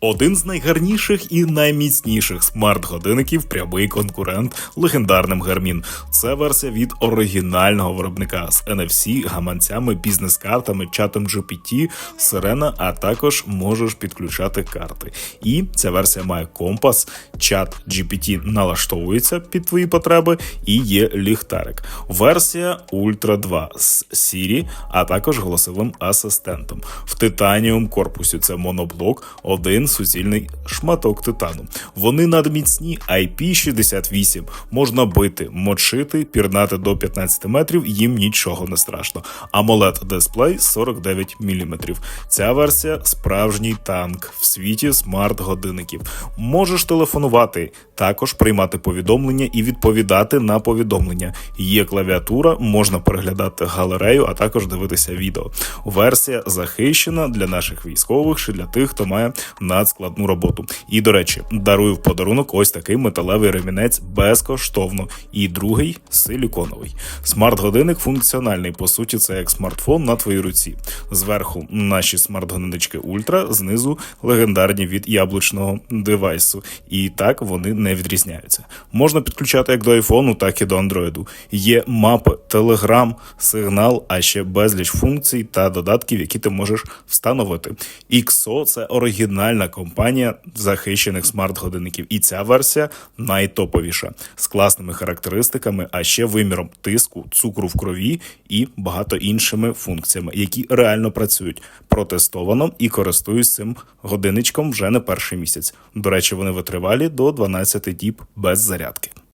Один з найгарніших і найміцніших смарт-годинників прямий конкурент легендарним Garmin. Це версія від оригінального виробника з NFC, гаманцями, бізнес-картами, чатом GPT, сирена, а також можеш підключати карти. І ця версія має компас, чат GPT налаштовується під твої потреби, і є ліхтарик. Версія Ultra 2 з Siri, а також голосовим асистентом. В титаніум корпусі це моноблок, один суцільний шматок титану. Вони надміцні IP68, можна бити, мочити, пірнати до 15 метрів, їм нічого не страшно. amoled дисплей 49 мм. Ця версія справжній танк в світі смарт-годинників. Можеш телефонувати, також приймати повідомлення і відповідати на повідомлення. Є клавіатура, можна переглядати галерею, а також дивитися відео. Версія захищена для наших військових чи для тих, хто має надскладну роботу. І до речі, дарую в подарунок ось такий металевий ремінець безкоштовно. І другий силіконовий. Смарт-годинник функціональний. По суті, це як смартфон на твоїй руці. Зверху наші смарт-годиннички Ультра, знизу легендарні від яблучного девайсу. І так вони не відрізняються. Можна підключати як до айфону, так і до андроїду. Є мапи, телеграм, сигнал, а ще безліч функцій та додатків, які ти можеш встановити. XO – це оригінальна компанія захищених смарт-годинників, і ця версія найтоповіша з класними характеристиками, а ще виміром тиску, цукру в крові і багато іншими функціями, які реально працюють. Протестовано і користуюсь цим годинничком вже не перший місяць. До речі, вони витривалі до 12 діб без зарядки.